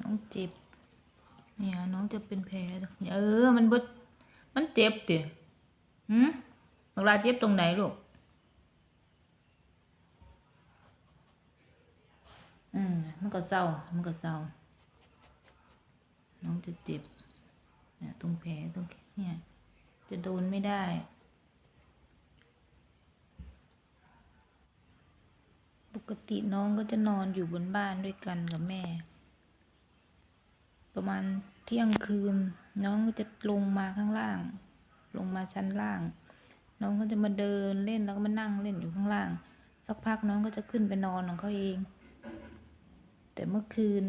น้องเจ็บ เนี่ยน้องจะเป็นแผลเออ มันบดมันเจ็บติหืมเวลาเจ็บตรงไหนลูกอืมมันก็เศร้า มันก็เศร้า น้องจะเจ็บเนี่ยตรงแผลตรงเนี่ย จะโดนไม่ได้ปกติน้องก็จะนอนอยู่บนบ้านด้วยกันกับแม่ ประมาณเที่ยงคืน น้องก็จะลงมาข้างล่าง ลงมาชั้นล่าง น้องก็จะมาเดินเล่นแล้วก็มานั่งเล่นอยู่ข้างล่าง สักพักน้องก็จะขึ้นไปนอนของเขาเอง แต่เมื่อคืน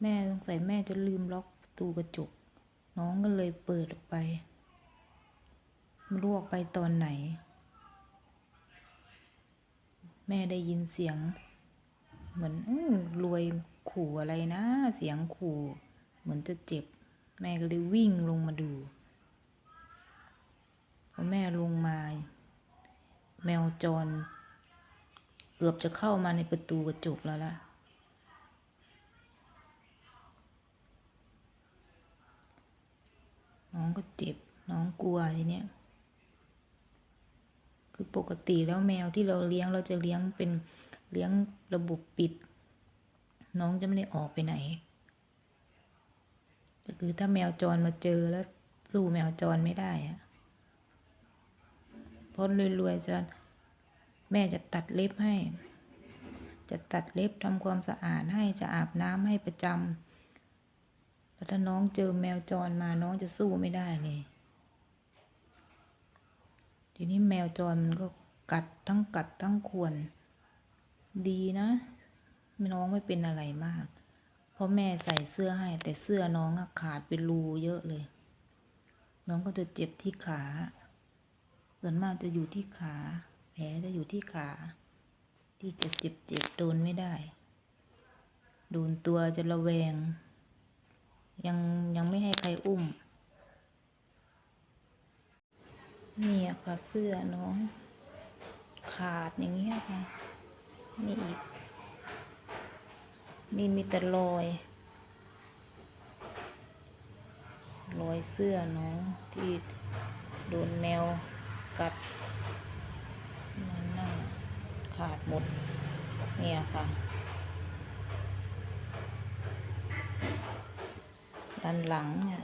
แม่สงสัยแม่จะลืมล็อกประตูกระจก น้องก็เลยเปิดออกไปไม่รู้ออกไปตอนไหน แม่ได้ยินเสียง เหมือนออรวย ขู่อะไรนะ เสียงขู่เหมือนจะเจ็บ แม่ก็เลยวิ่งลงมาดูพอแม่ลงมา แมวจร เกือบจะเข้ามาในประตูกระจกแล้วล่ะน้องก็เจ็บ น้องกลัวทีเนี้ย คือปกติแล้วแมวที่เราเลี้ยงเราจะเลี้ยงเป็นเลี้ยงระบบปิด น้องจะไม่ได้ออกไปไหนก็คือถ้าแมวจรมาเจอแล้วสู้แมวจรไม่ได้อะเพราะรวยๆจะแม่จะตัดเล็บให้ จะตัดเล็บทำความสะอาดให้จะอาบน้ำให้ประจำแล้วถ้าน้องเจอแมวจรมาน้องจะสู้ไม่ได้เลยทีนี้แมวจรมันก็กัดทั้งกัดทั้งข่วนดีนะ น้องไม่เป็นอะไรมาก เพราะแม่ใส่เสื้อให้ แต่เสื้อน้องอขาดเป็นรูเยอะเลย น้องก็จะเจ็บที่ขา ส่วนมากจะอยู่ที่ขา แผลจะอยู่ที่ขา ที่จะเจ็บเจ็บโดนไม่ได้ โดนตัวจะระแวง ยังยังไม่ให้ใครอุ้มเนี่ยค่ะเสื้อน้อง ขาดอย่างเงี้ยค่ะนี่อีก นี่มีแต่รอย รอยเสื้อน้องที่โดนแมวกัดนั่นน่ะขาดหมด เนี่ยค่ะด้านหลังเนี่ย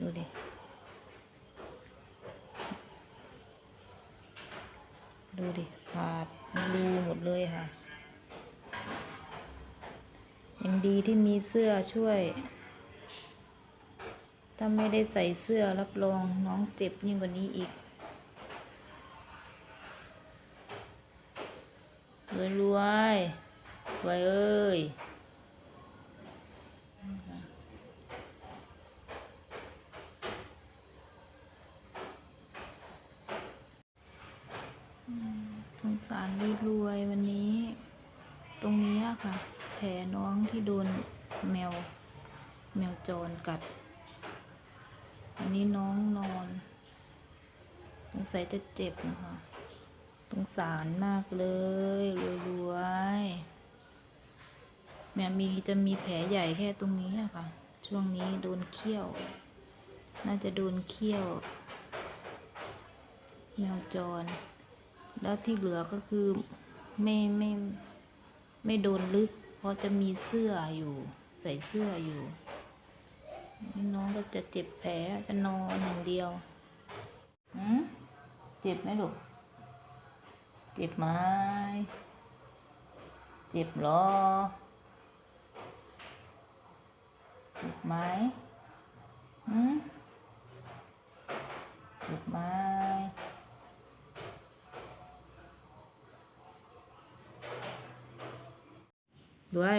ดูดิดูดิขาดรูหมดเลยค่ะ ยังดีที่มีเสื้อช่วย ถ้าไม่ได้ใส่เสื้อรับรองน้องเจ็บยิ่งกว่านี้อีกรวยรวยรวยเอ้ยสงสารรวยๆวันนี้ ตรงนี้ค่ะ แผลน้องที่โดนแมว แมวจรกัด อันนี้น้องนอนสงสัยจะเจ็บนะคะสงสารมากเลยรวยๆเนี่ยมีจะมีแผลใหญ่แค่ตรงนี้อะค่ะ ช่วงนี้โดนเขี้ยว น่าจะโดนเขี้ยว แมวจร แล้วที่เหลือก็คือไม่ไม่ไม่โดนลึก พราะจะมีเสื้ออยู่ ใส่เสื้ออยู่ น้องก็จะเจ็บแผลจะนอนอย่างเดียวหืมเจ็บไหมลูก เจ็บไหมเจ็บหรอ เจ็บไหมหืมเจ็บไหม ด้วย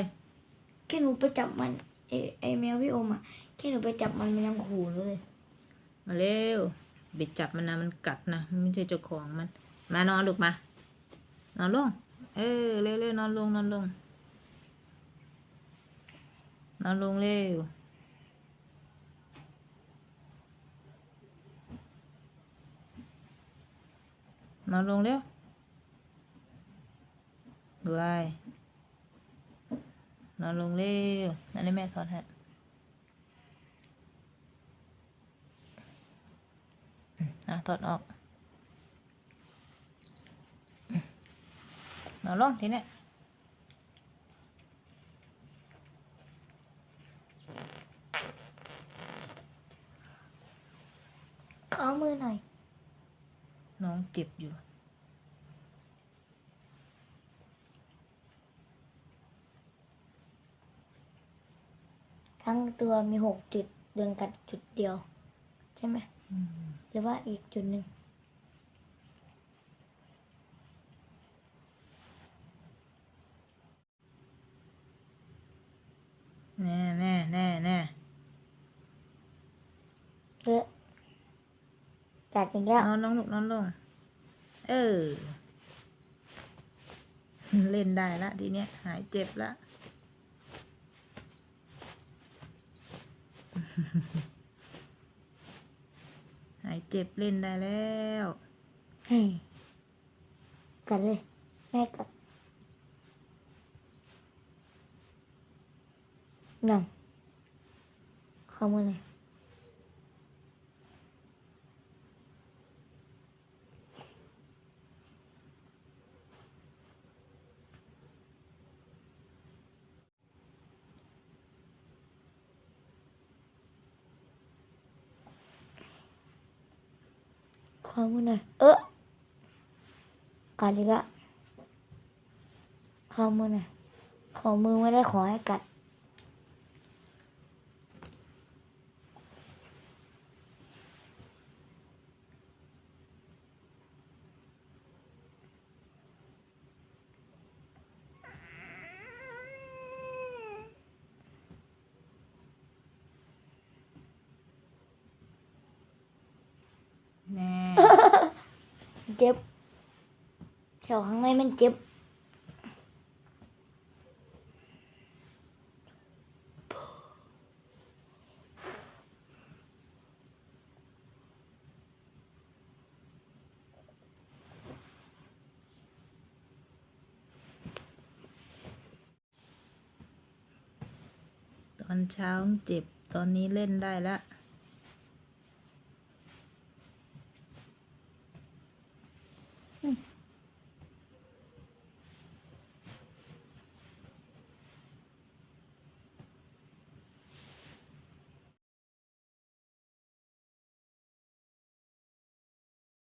แค่หนูไปจับมันไอไอแมวพี่โอมอะแค่หนูไปจับมันมันยังขู่เลย มาเร็วเบ็ดจับมันนะมันกัดนะมันไม่ใช่เจ้าของมัน มานอนลูกมา นอนลง เออเร็วเร็วนอนลงนอนลงนอนลงเร็วนอนลงเร็วด้วย อนลงเร็วอันนี้แม่ถอดให้อืมอะถอดออกอืมนอนลงทีเนี้ยขอมือหน่อย น้องเจ็บอยู่ ทั้งตัวมีหกจุดโดนกัดจุดเดียว ใช่ไหมอืมหรือว่าอีกจุดหนึ่งแน่แน่แน่แน่เลอะกัดอีกแล้วนอนลงลูกนอนลง เออ เล่นได้ละทีเนี้ย หายเจ็บละ หายเจ็บเล่นได้แล้วให้กัดเลยแม่กัดนั่งข้อมือหน่อ ยขอมือหน่อยเออกัดอีกละขอมือหน่อยขอมือไม่ได้ขอให้กัด แน่ เจ็บแถวข้างในมันเจ็บตอนเช้าเจ็บ ตอนนี้เล่นได้และ হুম